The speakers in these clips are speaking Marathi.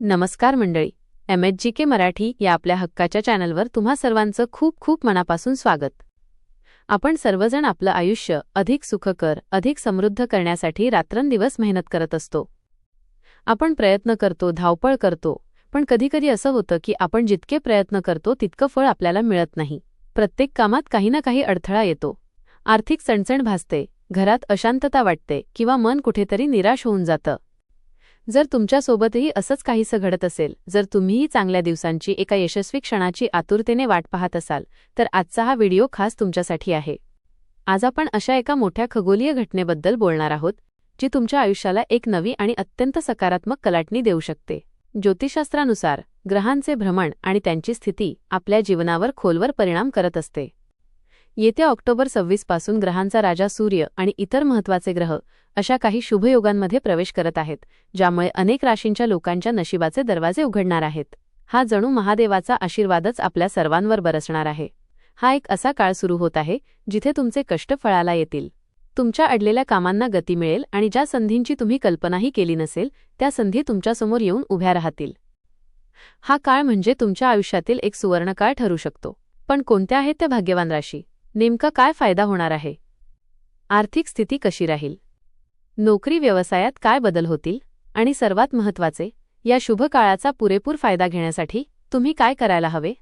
नमस्कार मंडळी. M H G K Marathi या आपल्या हक्काच्या चॅनलवर तुम्हा सर्वांचं खूप खूप मनापासून स्वागत. आपण सर्वजण आपलं आयुष्य अधिक सुखकर अधिक समृद्ध करण्यासाठी रात्रंदिवस मेहनत करत असतो. आपण प्रयत्न करतो धावपळ करतो पण कधीकधी असं होतं की आपण जितके प्रयत्न करतो तितकं फळ आपल्याला मिळत नाही. प्रत्येक कामात काही ना काही अडथळा येतो. आर्थिक चणचण भासते घरात अशांतता वाटते किंवा मन कुठेतरी निराश होऊन जातं. जर तुमच्यासोबतही असंच काहीसं घडत असेल जर तुम्हीही चांगल्या दिवसांची एका यशस्वी क्षणाची आतुरतेने वाट पाहत असाल तर आजचा हा व्हिडिओ खास तुमच्यासाठी आहे. आज आपण अशा एका मोठ्या खगोलीय घटनेबद्दल बोलणार आहोत जी तुमच्या आयुष्याला एक नवी आणि अत्यंत सकारात्मक कलाटणी देऊ शकते. ज्योतिषशास्त्रानुसार ग्रहांचे भ्रमण आणि त्यांची स्थिती आपल्या जीवनावर खोलवर परिणाम करत असते. येत्या ऑक्टोबर सव्वीसपासून ग्रहांचा राजा सूर्य आणि इतर महत्त्वाचे ग्रह अशा काही शुभयोगांमध्ये प्रवेश करत आहेत ज्यामुळे अनेक राशींच्या लोकांच्या नशिबाचे दरवाजे उघडणार आहेत. हा जणू महादेवाचा आशीर्वादच आपल्या सर्वांवर बरसणार आहे. हा एक असा काळ सुरू होत आहे जिथे तुमचे कष्ट फळाला येतील. तुमच्या अडलेल्या कामांना गती मिळेल आणि ज्या संधींची तुम्ही कल्पनाही केली नसेल त्या संधी तुमच्यासमोर येऊन उभ्या राहतील. हा काळ म्हणजे तुमच्या आयुष्यातील एक सुवर्णकाळ ठरू शकतो. पण कोणत्या आहेत त्या भाग्यवान राशी? नेमका काय फायदा होणार आहे? आर्थिक स्थिती कशी राहील? नोकरी व्यवसायात काय बदल होतील? आणि सर्वात महत्त्वाचे या शुभ काळाचा पुरेपूर फायदा घेण्यासाठी तुम्ही काय करायला हवे?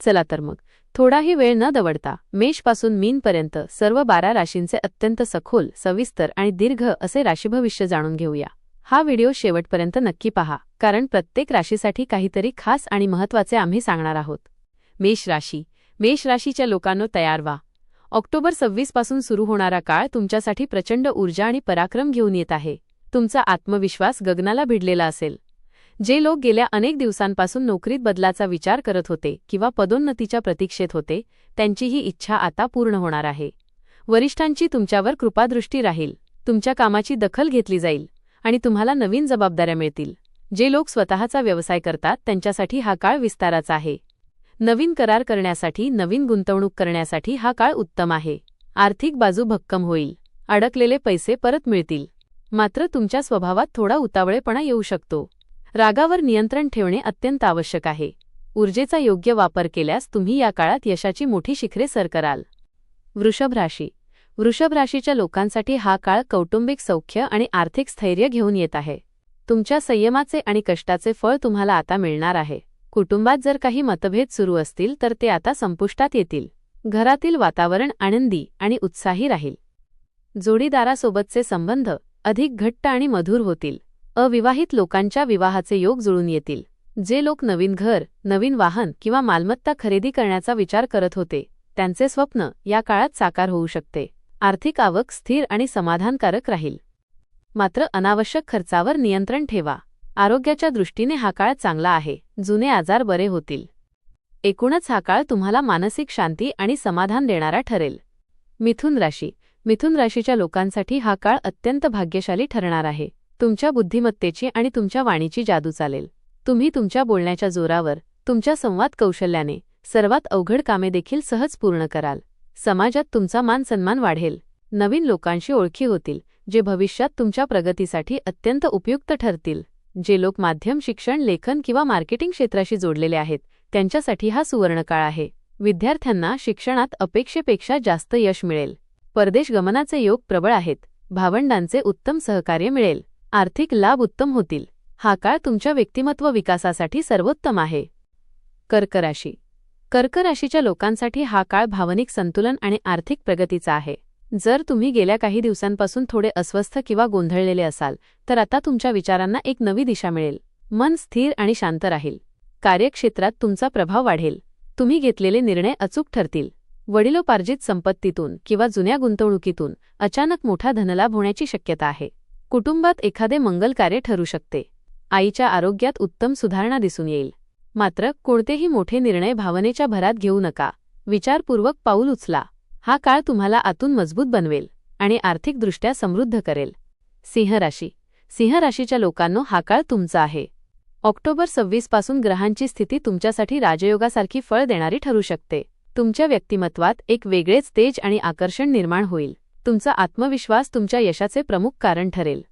चला तर मग थोडाही वेळ न दवडता मेषपासून मीनपर्यंत सर्व बारा राशींचे अत्यंत सखोल सविस्तर आणि दीर्घ असे राशीभविष्य जाणून घेऊया. हा व्हिडिओ शेवटपर्यंत नक्की पहा कारण प्रत्येक राशीसाठी काहीतरी खास आणि महत्त्वाचे आम्ही सांगणार आहोत. मेष राशी मेष राशीच्या लोकांनो तयार व्हा. ऑक्टोबर सव्वीसपासून सुरू होणारा काळ तुमच्यासाठी प्रचंड ऊर्जा आणि पराक्रम घेऊन येत आहे. तुमचा आत्मविश्वास गगनाला भिडलेला असेल. जे लोक गेल्या अनेक दिवसांपासून नोकरीत बदलाचा विचार करत होते किंवा पदोन्नतीच्या प्रतीक्षेत होते त्यांची ही इच्छा आता पूर्ण होणार आहे. वरिष्ठांची तुमच्यावर कृपादृष्टी राहील. तुमच्या कामाची दखल घेतली जाईल आणि तुम्हाला नवीन जबाबदाऱ्या मिळतील. जे लोक स्वतःचा व्यवसाय करतात त्यांच्यासाठी हा काळ विस्ताराचा आहे. नवीन करार करण्यासाठी नवीन गुंतवणूक करण्यासाठी हा काळ उत्तम आहे. आर्थिक बाजू भक्कम होईल. अडकलेले पैसे परत मिळतील. मात्र तुमच्या स्वभावात थोडा उतावळेपणा येऊ शकतो. रागावर नियंत्रण ठेवणे अत्यंत आवश्यक आहे. ऊर्जेचा योग्य वापर केल्यास तुम्ही या काळात यशाची मोठी शिखरे सर कराल. वृषभ राशी. वृषभ राशीच्या लोकांसाठी हा काळ कौटुंबिक सौख्य आणि आर्थिक स्थैर्य घेऊन येत आहे. तुमच्या संयमाचे आणि कष्टाचे फळ तुम्हाला आता मिळणार आहे. कुटुंबात जर काही मतभेद सुरू असतील तर ते आता संपुष्टात येतील. घरातील वातावरण आनंदी आणि उत्साही राहील. जोडीदारासोबतचे संबंध अधिक घट्ट आणि मधुर होतील. अविवाहित लोकांच्या विवाहाचे योग जुळून येतील. जे लोक नवीन घर नवीन वाहन किंवा मालमत्ता खरेदी करण्याचा विचार करत होते त्यांचे स्वप्न या काळात साकार होऊ शकते. आर्थिक आवक स्थिर आणि समाधानकारक राहील. मात्र अनावश्यक खर्चावर नियंत्रण ठेवा. आरोग्याच्या दृष्टीने हा काळ चांगला आहे. जुने आजार बरे होतील. एकूणच हा काळ तुम्हाला मानसिक शांती आणि समाधान देणारा ठरेल. मिथुन राशी. मिथुन राशीच्या लोकांसाठी हा काळ अत्यंत भाग्यशाली ठरणार आहे. तुमच्या बुद्धिमत्तेची आणि तुमच्या वाणीची जादू चालेल. तुम्ही तुमच्या बोलण्याच्या जोरावर तुमच्या संवाद कौशल्याने सर्वात अवघड कामे देखील सहज पूर्ण कराल. समाजात तुमचा मान सन्मान वाढेल. नवीन लोकांशी ओळखी होतील जे भविष्यात तुमच्या प्रगतीसाठी अत्यंत उपयुक्त ठरतील. जे लोक माध्यम शिक्षण लेखन किंवा मार्केटिंग क्षेत्राशी जोडलेले आहेत त्यांच्यासाठी हा सुवर्णकाळ आहे. विद्यार्थ्यांना शिक्षणात अपेक्षेपेक्षा जास्त यश मिळेल. परदेश गमनाचे योग प्रबळ आहेत. भावंडांचे उत्तम सहकार्य मिळेल. आर्थिक लाभ उत्तम होतील. हा काळ तुमच्या व्यक्तिमत्व विकासासाठी सर्वोत्तम आहे. कर्क राशी. कर्क राशीच्या लोकांसाठी हा काळ भावनिक संतुलन आणि आर्थिक प्रगतीचा आहे. जर तुम्ही गेल्या काही दिवसांपासून थोडे अस्वस्थ किंवा गोंधळलेले असाल तर आता तुमच्या विचारांना एक नवी दिशा मिळेल. मन स्थिर आणि शांत राहील. कार्यक्षेत्रात तुमचा प्रभाव वाढेल. तुम्ही घेतलेले निर्णय अचूक ठरतील. वडिलोपार्जित संपत्तीतून किंवा जुन्या गुंतवणुकीतून अचानक मोठा धनलाभ होण्याची शक्यता आहे. कुटुंबात एखादे मंगल कार्य ठरू शकते. आईच्या आरोग्यात उत्तम सुधारणा दिसून येईल. मात्र कोणतेही मोठे निर्णय भावनेच्या भरात घेऊ नका. विचारपूर्वक पाऊल उचला. हा काळ तुम्हाला आतून मजबूत बनवेल आणि आर्थिकदृष्ट्या समृद्ध करेल. सिंह राशी. सिंह राशीच्या लोकांनो हा काळ तुमचा आहे. ऑक्टोबर सव्वीसपासून ग्रहांची स्थिती तुमच्यासाठी राजयोगासारखी फळ देणारी ठरू शकते. तुमच्या व्यक्तिमत्वात एक वेगळेच तेज आणि आकर्षण निर्माण होईल. तुमचा आत्मविश्वास तुमच्या यशाचे प्रमुख कारण ठरेल.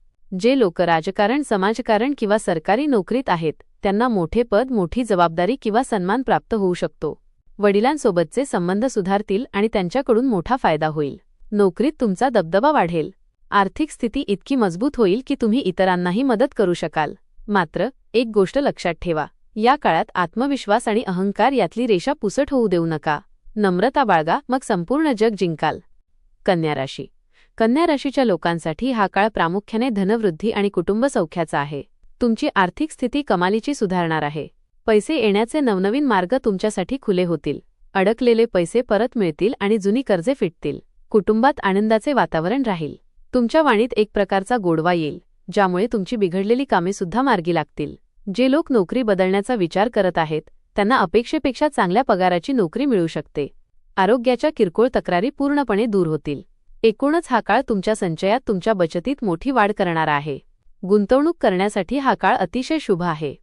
जे लोक राजकारण समाजकारण किंवा सरकारी नोकरीत आहेत त्यांना मोठे पद मोठी जबाबदारी किंवा सन्मान प्राप्त होऊ शकतो. वडिलांसोबतचे संबंध सुधारतील आणि त्यांच्याकडून मोठा फायदा होईल. नोकरीत तुमचा दबदबा वाढेल. आर्थिक स्थिती इतकी मजबूत होईल की तुम्ही इतरांनाही मदत करू शकाल. मात्र एक गोष्ट लक्षात ठेवा. या काळात आत्मविश्वास आणि अहंकार यातली रेषा पुसट होऊ देऊ नका. नम्रता बाळगा मग संपूर्ण जग जिंकाल. कन्या राशी. कन्या राशीच्या लोकांसाठी हा काळ प्रामुख्याने धनवृद्धी आणि कुटुंब सौख्याचा आहे. तुमची आर्थिक स्थिती कमालीची सुधारणार आहे. पैसे येण्याचे नवनवीन मार्ग तुमच्यासाठी खुले होतील. अडकलेले पैसे परत मिळतील आणि जुनी कर्जे फिटतील. कुटुंबात आनंदाचे वातावरण राहील. तुमच्या वाणीत एक प्रकारचा गोडवा येईल ज्यामुळे तुमची बिघडलेली कामे सुद्धा मार्गी लागतील. जे लोक नोकरी बदलण्याचा विचार करत आहेत त्यांना अपेक्षेपेक्षा चांगल्या पगाराची नोकरी मिळू शकते. आरोग्याच्या किरकोळ तक्रारी पूर्णपणे दूर होतील. एकूणच हा काळ तुमच्या संचयात तुमच्या बचतीत मोठी वाढ करणारा आहे. गुंतवणूक करण्यासाठी हा काळ अतिशय शुभ आहे.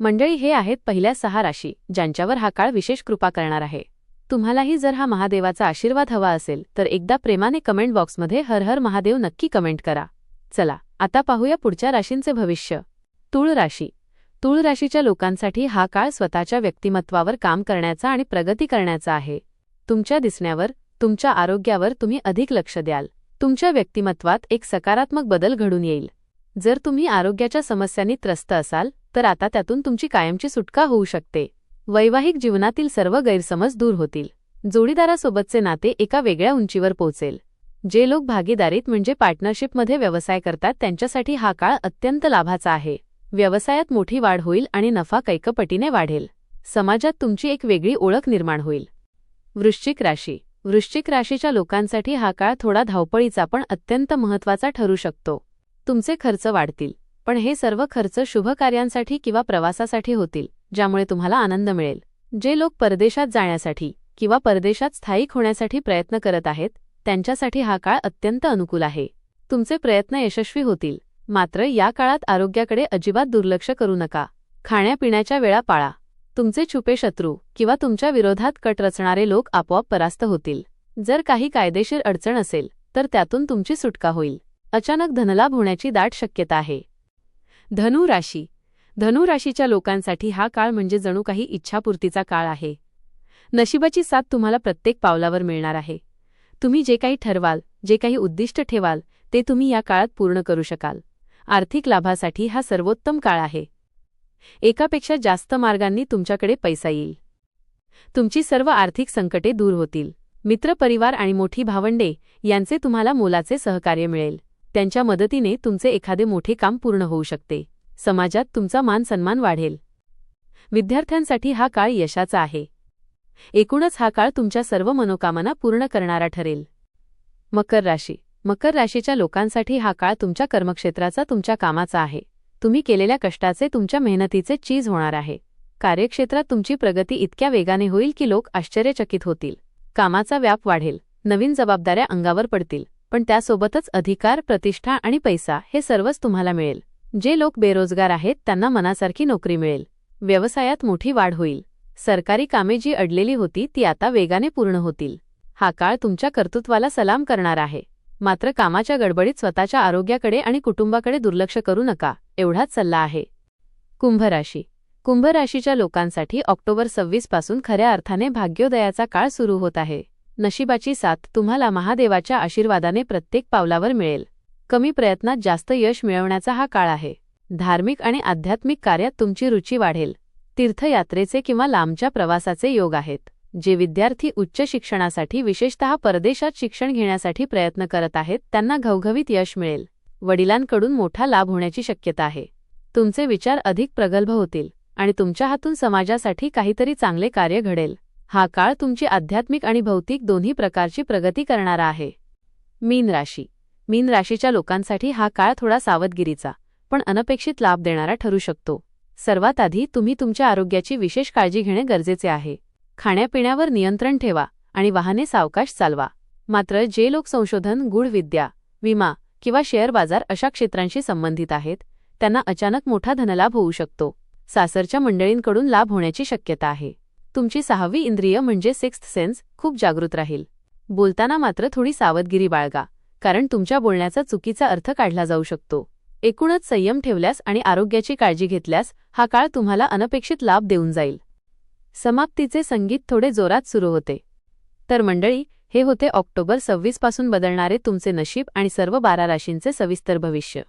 मंडळी हे आहेत पहिल्या सहा राशी ज्यांच्यावर हा काळ विशेष कृपा करणार आहे. तुम्हालाही जर हा महादेवाचा आशीर्वाद हवा असेल तर एकदा प्रेमाने कमेंट बॉक्समध्ये हर हर महादेव नक्की कमेंट करा. चला आता पाहूया पुढच्या राशींचे भविष्य. तुळ राशी. तुळ राशीच्या लोकांसाठी हा काळ स्वतःच्या व्यक्तिमत्वावर काम करण्याचा आणि प्रगती करण्याचा आहे. तुमच्या दिसण्यावर तुमच्या आरोग्यावर तुम्ही अधिक लक्ष द्याल. तुमच्या व्यक्तिमत्वात एक सकारात्मक बदल घडून येईल. जर तुम्ही आरोग्याच्या समस्यांनी त्रस्त असाल तर आता त्यातून तुमची कायमची सुटका होऊ शकते. वैवाहिक जीवनातील सर्व गैरसमज दूर होतील. जोडीदारासोबतचे नाते एका वेगळ्या उंचीवर पोहोचेल जे लोक भागीदारीत म्हणजे पार्टनरशिपमध्ये व्यवसाय करतात त्यांच्यासाठी हा काळ अत्यंत लाभाचा आहे. व्यवसायात मोठी वाढ होईल आणि नफा कैकपटीने वाढेल. समाजात तुमची एक वेगळी ओळख निर्माण होईल. वृश्चिक राशी. वृश्चिक राशीच्या लोकांसाठी हा काळ थोडा धावपळीचा पण अत्यंत महत्त्वाचा ठरू शकतो. तुमचे खर्च वाढतील. पण हे सर्व खर्च शुभ कार्यांसाठी किंवा प्रवासासाठी होतील ज्यामुळे तुम्हाला आनंद मिळेल. जे लोक परदेशात जाण्यासाठी किंवा परदेशात स्थायिक होण्यासाठी प्रयत्न करत आहेत त्यांच्यासाठी हा काळ अत्यंत अनुकूल आहे. तुमचे प्रयत्न यशस्वी होतील मात्र या काळात आरोग्याकडे अजिबात दुर्लक्ष करू नका. खाण्यापिण्याच्या वेळा पाळा. तुमचे छुपे शत्रू किंवा तुमच्या विरोधात कट रचणारे लोक आपोआप परास्त होतील. जर काही कायदेशीर अडचण असेल तर त्यातून तुमची सुटका होईल. अचानक धनलाभ होण्याची दाट शक्यता आहे. धनु राशी. धनु राशीच्या लोकांसाठी हा काळ म्हणजे जणू काही इच्छापूर्तीचा काळ आहे. नशिबाची साथ तुम्हाला प्रत्येक पावलावर मिळणार आहे. तुम्ही जे काही ठरवाल जे काही उद्दिष्ट ठेवाल ते तुम्ही या काळात पूर्ण करू शकाल. आर्थिक लाभासाठी हा सर्वोत्तम काळ आहे. एकापेक्षा जास्त मार्गांनी तुमच्याकडे पैसा येईल. तुमची सर्व आर्थिक संकटे दूर होतील. मित्रपरिवार आणि मोठी भावंडे यांचे तुम्हाला मोलाचे सहकार्य मिळेल. त्यांच्या मदतीने तुमचे एखादे मोठे काम पूर्ण होऊ शकते. समाजात तुमचा मान सन्मान वाढेल. विद्यार्थ्यांसाठी हा काळ यशाचा आहे. एकूणच हा काळ तुमच्या सर्व मनोकामना पूर्ण करणारा ठरेल. मकर राशी. मकर राशीच्या लोकांसाठी हा काळ तुमच्या कर्मक्षेत्राचा तुमच्या कामाचा आहे. तुम्ही केलेल्या कष्टाचे तुमच्या मेहनतीचे चीज होणार आहे. कार्यक्षेत्रात तुमची प्रगती इतक्या वेगाने होईल की लोक आश्चर्यचकित होतील. कामाचा व्याप वाढेल. नवीन जबाबदाऱ्या अंगावर पडतील. पण त्यासोबतच अधिकार प्रतिष्ठा आणि पैसा हे सर्वच तुम्हाला मिळेल. जे लोक बेरोजगार आहेत त्यांना मनासारखी नोकरी मिळेल. व्यवसायात मोठी वाढ होईल. सरकारी कामे जी अडलेली होती ती आता वेगाने पूर्ण होतील. हा काळ तुमच्या कर्तृत्वाला सलाम करणार आहे. मात्र कामाच्या गडबडीत स्वतःच्या आरोग्याकडे आणि कुटुंबाकडे दुर्लक्ष करू नका एवढाच सल्ला आहे. कुंभ राशी कुंभ राशीच्या लोकांसाठी ऑक्टोबर सव्वीसपासून खऱ्या अर्थाने भाग्योदयाचा काळ सुरू होत आहे. नशिबाची साथ तुम्हाला महादेवाच्या आशीर्वादाने प्रत्येक पावलावर मिळेल. कमी प्रयत्नात जास्त यश मिळवण्याचा हा काळ आहे. धार्मिक आणि आध्यात्मिक कार्यात तुमची रुची वाढेल. तीर्थयात्रेचे किंवा लांबच्या प्रवासाचे योग आहेत जे विद्यार्थी उच्च शिक्षणासाठी विशेषतः परदेशात शिक्षण घेण्यासाठी प्रयत्न करत आहेत त्यांना घवघवीत यश मिळेल. वडिलांकडून मोठा लाभ होण्याची शक्यता आहे. तुमचे विचार अधिक प्रगल्भ होतील आणि तुमच्या हातून समाजासाठी काहीतरी चांगले कार्य घडेल. हा काळ तुमची आध्यात्मिक आणि भौतिक दोन्ही प्रकारची प्रगती करणारा आहे. मीन राशी. मीन राशीच्या लोकांसाठी हा काळ थोडा सावधगिरीचा पण अनपेक्षित लाभ देणारा ठरू शकतो. सर्वात आधी तुम्ही तुमच्या आरोग्याची विशेष काळजी घेणे गरजेचे आहे. खाण्यापिण्यावर नियंत्रण ठेवा आणि वाहने सावकाश चालवा. मात्र जे लोक संशोधन गूढविद्या विमा किंवा शेअर बाजार अशा क्षेत्रांशी संबंधित आहेत त्यांना अचानक मोठा धनलाभ होऊ शकतो. सासरच्या मंडळींकडून लाभ होण्याची शक्यता आहे. तुमची सहावी इंद्रिय म्हणजे सिक्स्थ सेन्स खूप जागृत राहील. बोलताना मात्र थोडी सावधगिरी बाळगा कारण तुमच्या बोलण्याचा चुकीचा अर्थ काढला जाऊ शकतो. एकूणच संयम ठेवल्यास आणि आरोग्याची काळजी घेतल्यास हा काळ तुम्हाला अनपेक्षित लाभ देऊन जाईल. समाप्तीचे संगीत थोडे जोरात सुरू होते. तर मंडळी हे होते ऑक्टोबर सव्वीसपासून बदलणारे तुमचे नशीब आणि सर्व बारा राशींचे सविस्तर भविष्य.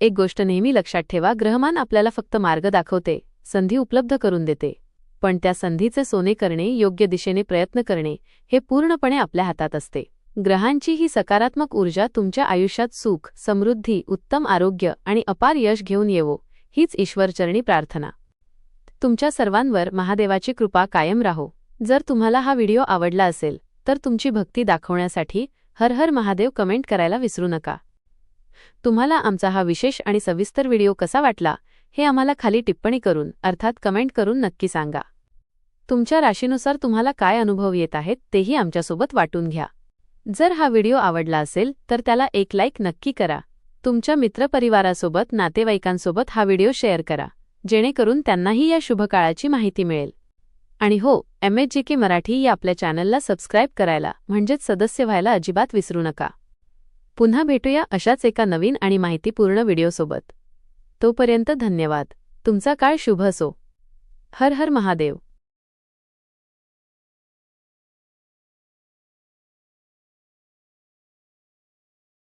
एक गोष्ट नेहमी लक्षात ठेवा ग्रहमान आपल्याला फक्त मार्ग दाखवते संधी उपलब्ध करून देते. पण त्या संधीचे सोने करणे योग्य दिशेने प्रयत्न करणे हे पूर्णपणे आपल्या हातात असते. ग्रहांची ही सकारात्मक ऊर्जा तुमच्या आयुष्यात सुख समृद्धी उत्तम आरोग्य आणि अपार यश घेऊन येवो हीच ईश्वरचरणी प्रार्थना. तुमच्या सर्वांवर महादेवाची कृपा कायम राहो. जर तुम्हाला हा व्हिडिओ आवडला असेल तर तुमची भक्ती दाखवण्यासाठी हर हर महादेव कमेंट करायला विसरू नका. तुम्हाला आमचा हा विशेष आणि सविस्तर व्हिडिओ कसा वाटला? हे आम्हाला खाली टिप्पणी करून अर्थात कमेंट करून नक्की सांगा. तुमच्या राशीनुसार तुम्हाला काय अनुभव येत आहेत तेही आमच्यासोबत वाटून घ्या. जर हा व्हिडिओ आवडला असेल तर त्याला एक लाईक नक्की करा. तुमच्या मित्रपरिवारासोबत नातेवाईकांसोबत हा व्हिडिओ शेअर करा जेणेकरून त्यांनाही या शुभकाळाची माहिती मिळेल. आणि हो M H G K Marathi या आपल्या चॅनलला सबस्क्राईब करायला म्हणजेच सदस्य व्हायला अजिबात विसरू नका. पुन्हा भेटूया अशाच एका नवीन आणि माहितीपूर्ण व्हिडिओसोबत. तोपर्यंत धन्यवाद. तुमचा काळ शुभ असो. हर हर महादेव.